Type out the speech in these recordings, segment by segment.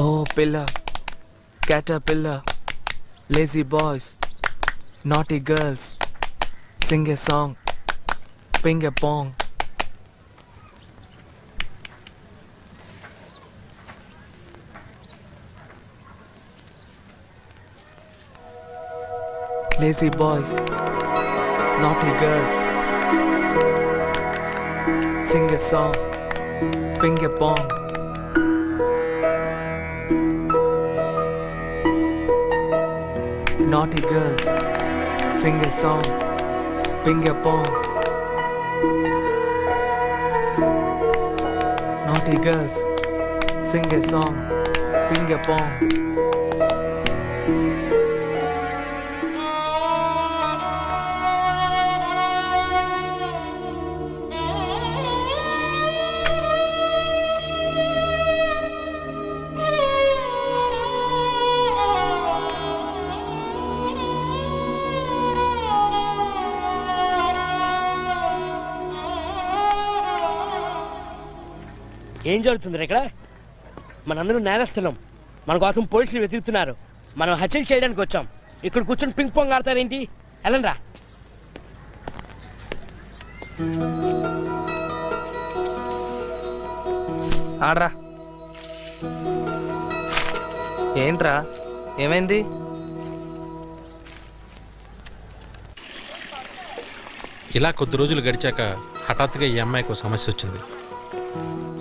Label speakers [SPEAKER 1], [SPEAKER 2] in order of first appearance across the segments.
[SPEAKER 1] Oh, pillar, caterpillar, lazy boys, naughty girls, sing a song, ping a pong. Lazy boys, naughty girls, sing a song, ping a pong. Naughty girls, sing a song, ping a pong. Naughty girls, sing a song, ping a pong.
[SPEAKER 2] ఏం జరుగుతుంది ఇక్కడ? మనందరం నేరస్తున్నాం మన కోసం పోలీసులు వెతుకుతున్నారు. మనం హత్యలు చేయడానికి వచ్చాం. ఇక్కడ కూర్చొని పింక్ పాంగ్ ఆడతారేంటి? వెళ్ళండి రా.
[SPEAKER 1] ఆడరా. ఏంట్రా? ఏమైంది?
[SPEAKER 3] ఇలా కొద్ది రోజులు గడిచాక హఠాత్తుగా ఈ అమ్మాయికి ఒక సమస్య వచ్చింది.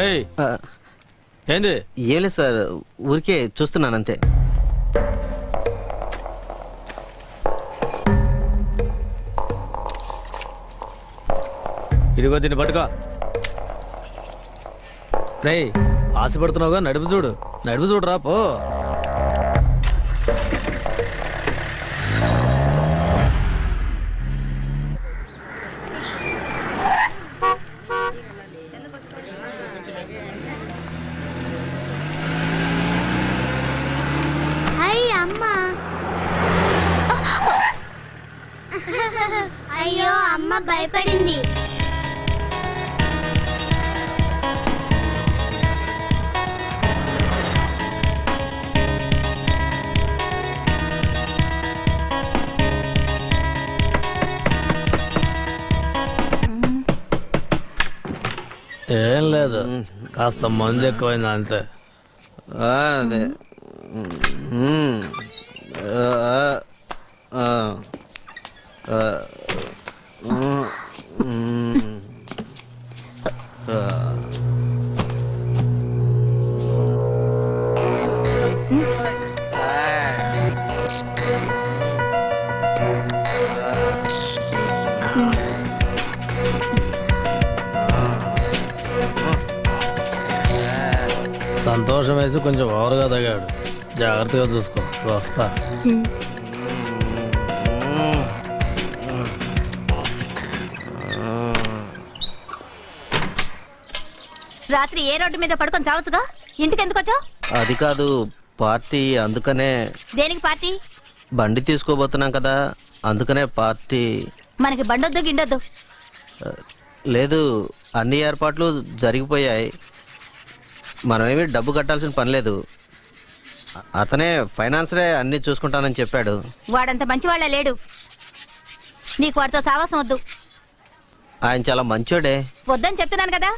[SPEAKER 3] రేయ్ ఏంది?
[SPEAKER 4] ఏం లేదు సార్ ఊరికే చూస్తున్నాను అంతే
[SPEAKER 5] ఇదిగో దీన్ని పట్టుకో. రేయ్ ఆశపడుతున్నావుగా నడుపు చూడు. నడుపు చూడురా పో. ఏం లేదు. కాస్త మందు ఎక్కువైనా అంతే.
[SPEAKER 4] ఆ, అదే. మ్మ్.
[SPEAKER 5] సంతోషం వేసి కొంచెం ఓవర్గా తగాడు. జాగ్రత్తగా చూసుకో. వస్తా.
[SPEAKER 6] రాత్రి ఏ రోడ్డు మీద పడుకొని చావచ్చుగా? ఇంటికి ఎందుకు వచ్చావు?
[SPEAKER 4] అది కాదు పార్టీ అందుకనే
[SPEAKER 6] దేనికి పార్టీ?
[SPEAKER 4] బండి తీసుకోబోతున్నాం కదా అందుకనే పార్టీ.
[SPEAKER 6] మనకి బండొద్దు గిండొద్దు.
[SPEAKER 4] లేదు అన్ని ఏర్పాట్లు జరిగిపోయాయి. మనమేమి డబ్బు కట్టాల్సిన పని లేదు. అతనే ఫైనాన్సరే అన్నీ చూసుకుంటానని చెప్పాడు.
[SPEAKER 6] వాడంత మంచివాళ్ళ లేడు. నీకు వాడితో సావాసం వద్దు.
[SPEAKER 4] ఆయన చాలా మంచోడే.
[SPEAKER 6] వద్దని చెప్తున్నాను కదా.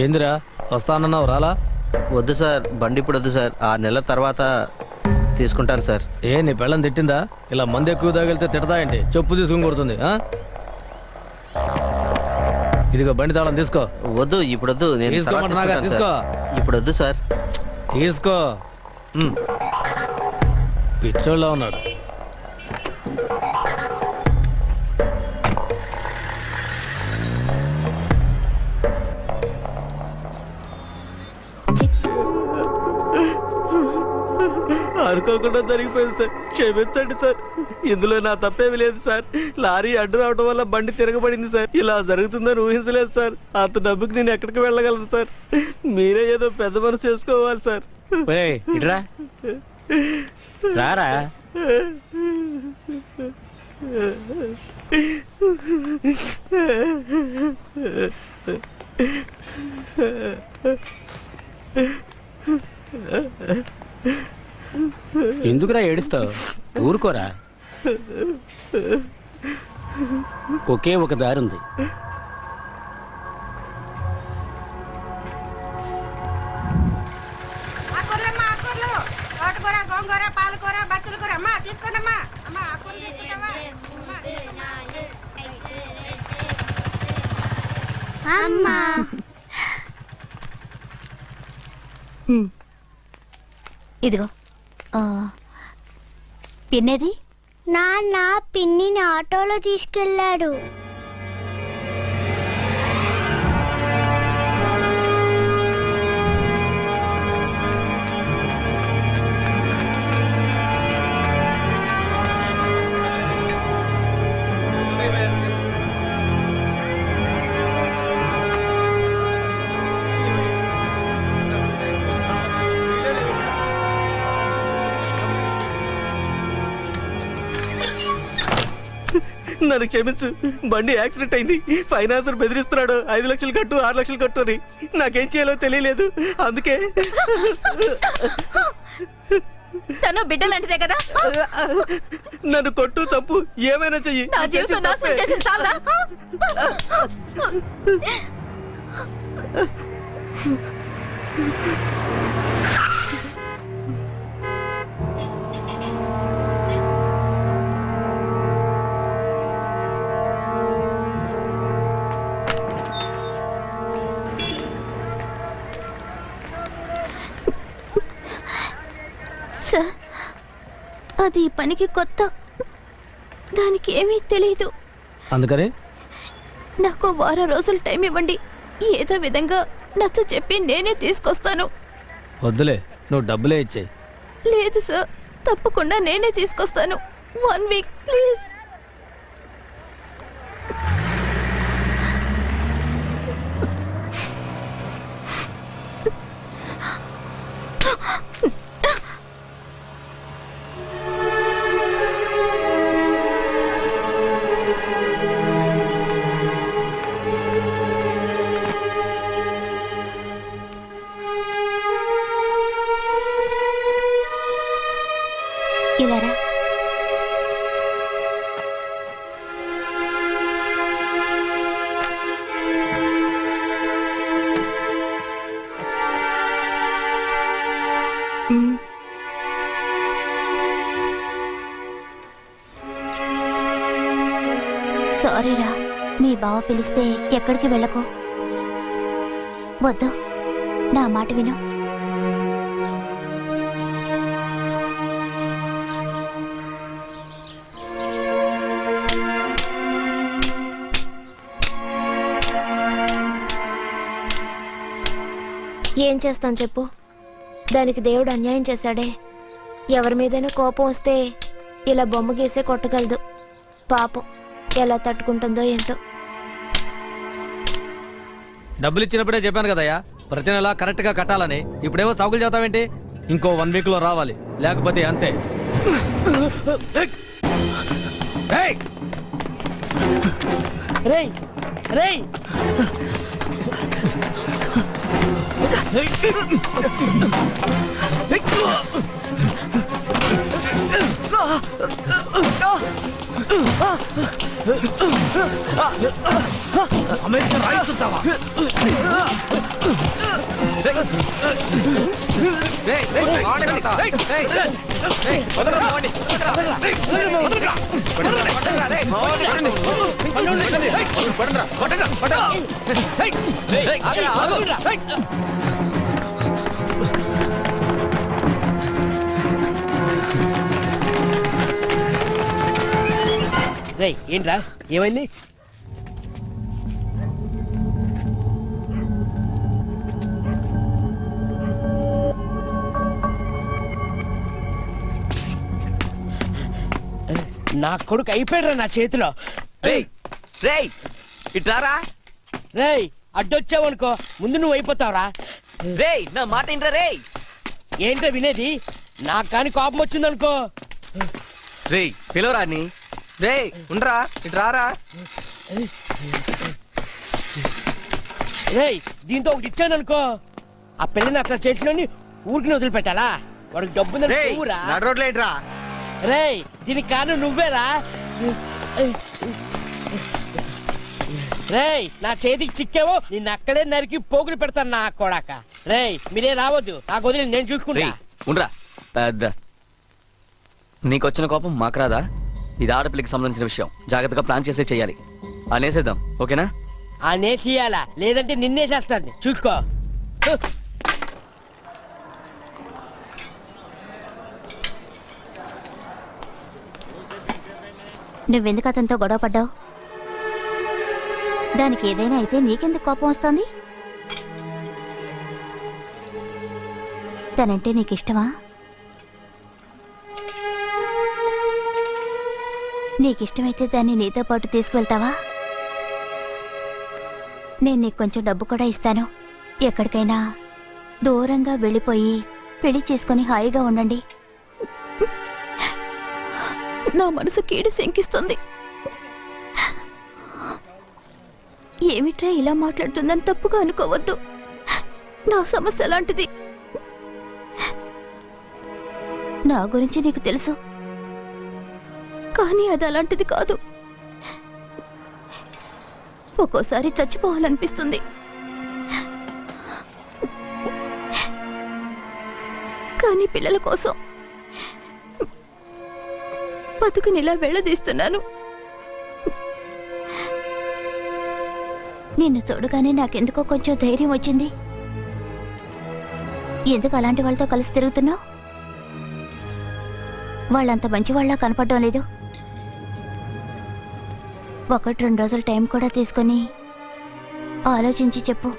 [SPEAKER 5] ఏందిరా వస్తానన్నావు రాలా?
[SPEAKER 4] వద్దు సార్ బండి ఇప్పుడు వద్దు సార్. ఆ నెల తర్వాత తీసుకుంటాను సార్.
[SPEAKER 5] ఏ నీ పెళ్ళం తిట్టిందా? ఇలా మంది ఎక్కువ తగిలితే తిడతా ఏంటి? చెప్పు తీసుకుని కొడుతుంది? ఇదిగో బండి తాళం తీసుకో.
[SPEAKER 4] వద్దు ఇప్పుడు వద్దు. నేను తర్వాత
[SPEAKER 5] తీసుకోమంటున్నాగా,
[SPEAKER 4] తీసుకుంటాను సార్. ఇప్పుడు వద్దు సార్.
[SPEAKER 5] తీసుకో. పిచ్చోళ్ళ ఉన్నాడు.
[SPEAKER 4] అనుకోకుండా జరిగిపోయింది సార్. క్షమించండి సార్. ఇందులో నా తప్పేమి లేదు సార్. లారీ అడ్డు రావడం వల్ల బండి తిరగబడింది సార్. ఇలా జరుగుతుందని ఊహించలేదు సార్. అంత డబ్బుకి నేను ఎక్కడికి వెళ్ళగలను సార్? మీరే ఏదో పెద్ద మనసు చేసుకోవాలి సార్.
[SPEAKER 2] రారా.
[SPEAKER 7] ఎందుకురా ఏడుస్తావు? ఊరుకోరా. ఒకే ఒక దారి ఉంది
[SPEAKER 8] అమ్మా.
[SPEAKER 6] ఇదిగో. ఆ, పిన్నేది?
[SPEAKER 9] నాన్న పిన్నిని ఆటోలో తీసుకెళ్ళాడు.
[SPEAKER 4] నన్ను క్షమించు. బండి యాక్సిడెంట్ అయింది. ఫైనాన్సర్ బెదిరిస్తున్నాడు. ఐదు లక్షలు కట్టు ఆరు లక్షలు కట్టు అని. నాకేం చేయాలో తెలియలేదు. అందుకే
[SPEAKER 6] తను బిడ్డలాంటిదే కదా?
[SPEAKER 4] నన్ను కొట్టు తప్పు ఏమైనా చెయ్యి.
[SPEAKER 6] నా జీవితం నాశనం చేసిన చాలదా అది ఈ పనికి కొత్త. దానికి ఏమీ తెలియదు
[SPEAKER 5] అందుకని?
[SPEAKER 6] నాకు వారం రోజులు టైం ఇవ్వండి. ఏదో విధంగా నచ్చ చెప్పి నేనే తీసుకొస్తాను.
[SPEAKER 5] వద్దులే నువ్వు డబ్బులే ఇచ్చేయి.
[SPEAKER 6] లేదు సార్ తప్పకుండా నేనే తీసుకొస్తాను. One week please. పిలిస్తే ఎక్కడికి వెళ్ళకు? వద్దు. నా మాట విను. ఏం చేస్తాను చెప్పు? దానికి దేవుడు అన్యాయం చేశాడే. ఎవరి మీదైనా కోపం వస్తే ఇలా బొమ్మ గీసే కొట్టగలదు. పాపం ఎలా తట్టుకుంటుందో ఏంటో.
[SPEAKER 5] డబ్బులు ఇచ్చినప్పుడే చెప్పాను కదయ్యా. ప్రతి నెల కరెక్ట్గా కట్టాలని. ఇప్పుడేమో సాగులు చెబుతావేంటి ఇంకో వన్ వీక్లో రావాలి. లేకపోతే అంతే!
[SPEAKER 2] రేయ్! రేయ్!
[SPEAKER 5] అమెరికా రాయిస్తుంటావా
[SPEAKER 2] రేయ్ ఏంట్రా? ఏమైంది? నా కొడుకు అయిపోయాడు నా చేతిలో.
[SPEAKER 10] రేయ్ రేయ్ ఇట్లారా?
[SPEAKER 2] రేయ్ అడ్డొచ్చావనుకో ముందు నువ్వు అయిపోతావురా.
[SPEAKER 10] రేయ్ నా మాట ఏంట్రా రేయ్.
[SPEAKER 2] ఏంటో వినేది? నాకు కానీ కోపం వచ్చిందనుకో
[SPEAKER 10] రేయ్ పిలవరాని రేయ్ ఉండరా ఇట్రారా
[SPEAKER 2] రేయ్ దీంతో ఒకటి ఇచ్చాననుకో. ఆ పిల్లని అట్లా చేసిన ఊరికి వదిలిపెట్టాలా? వాడికి డబ్బు
[SPEAKER 4] రేయ్, నడు రోడ్లో ఏంట్రా?
[SPEAKER 2] రేయ్ దీనికి కాను నువ్వేరా? రేయ్ నా చేతికి చిక్కేవో నిన్ను అక్కడే నరికి పోగులు పెడతాను నా కొడాక. రేయ్ మీరే రావద్దు. నాకు వదిలి నేను చూసుకుంటా.
[SPEAKER 10] రేయ్ ఉండరా. పెద్ద. నీకొచ్చిన కోపం మాకు రాదా? ఇది ఆడపిల్లకి సంబంధించిన విషయం. జాగ్రత్తగా ప్లాన్ చేసే చెయ్యాలి అనేసేద్దాం ఓకేనా?
[SPEAKER 2] ఆ నేసియాలా లేదంటే నిన్నే చేస్తాను. చూసుకో.
[SPEAKER 6] నువ్వెందుకు అతనితో గొడవ పడ్డావు? దానికి ఏదైనా అయితే నీకెందుకు కోపం వస్తుంది? తనంటే నీకు ఇష్టమా? నీకిష్టమైతే దాన్ని నీతో పాటు తీసుకువెళ్తావా? నేను నీకు కొంచెం డబ్బు కూడా ఇస్తాను. ఎక్కడికైనా దూరంగా వెళ్ళిపోయి పెళ్ళి చేసుకొని హాయిగా ఉండండి. నా మనసు కీడు శంకిస్తుంది. ఏమిట్రా ఇలా మాట్లాడుతుందని తప్పుగా అనుకోవద్దు. నా సమస్య లాంటిది. నా గురించి నీకు తెలుసు. కానీ అది అలాంటిది కాదు. ఒక్కోసారి చచ్చిపోవాలనిపిస్తుంది. కానీ పిల్లల కోసం బతుకుని ఇలా వెళ్ళదీస్తున్నాను. నిన్ను చూడగానే నాకెందుకో కొంచెం ధైర్యం వచ్చింది. ఎందుకు అలాంటి వాళ్ళతో కలిసి తిరుగుతున్నావు? వాళ్ళంత మంచి వాళ్ళ కనపడడం లేదు. ఒకటి రెండు రోజులు టైం కూడా తీసుకొని ఆలోచించి చెప్పు.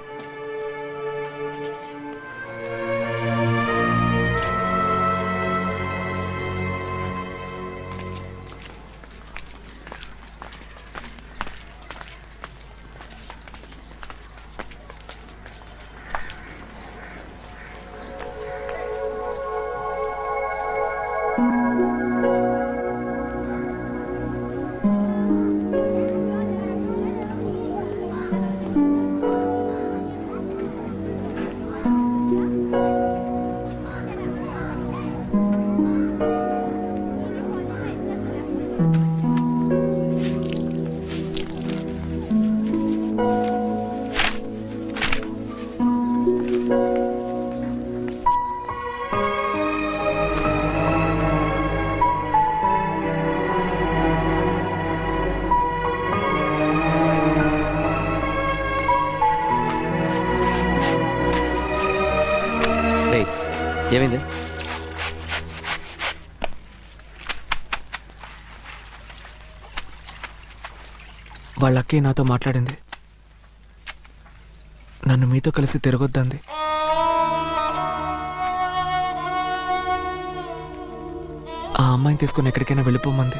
[SPEAKER 1] వాళ్ళక్కే నాతో మాట్లాడింది. నన్ను మీతో కలిసి తిరగొద్దంది. ఆ అమ్మాయిని తీసుకుని ఎక్కడికైనా వెళ్ళిపోమంది.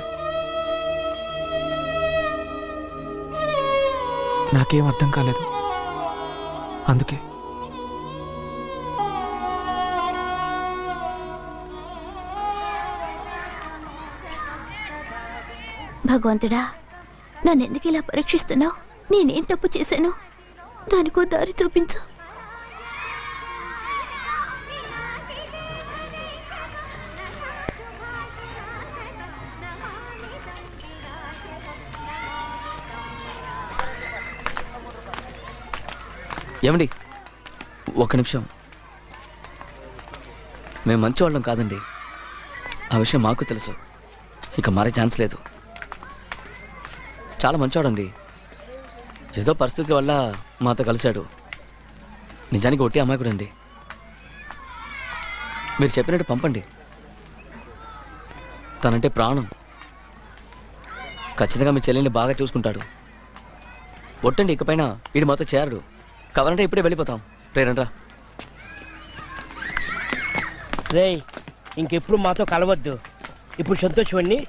[SPEAKER 1] నాకేం అర్థం కాలేదు. అందుకే.
[SPEAKER 6] భగవంతుడా నన్ను ఎందుకు ఇలా పరీక్షిస్తున్నావు? నేనేం తప్పు చేశాను? దానికో దారి చూపించు.
[SPEAKER 10] ఏమండి? ఒక్క నిమిషం. మేము మంచి వాళ్ళం కాదండి. ఆ విషయం మాకు తెలుసు. ఇక మారే ఛాన్స్ లేదు. చాలా మంచివాడండి ఏదో పరిస్థితి వల్ల మాతో కలిశాడు. నిజానికి ఒట్టి అమాయకుడండి. మీరు చెప్పినట్టు పంపండి. తనంటే ప్రాణం. ఖచ్చితంగా మీ చెల్లెల్ని బాగా చూసుకుంటాడు. ఒట్టండి ఇకపైన వీడు మాతో చేరడు. కావాలంటే ఇప్పుడే వెళ్ళిపోతాం. రేరండ్రా
[SPEAKER 2] రేయ్ ఇంకెప్పుడు మాతో కలవద్దు. ఇప్పుడు సంతోషం అండి.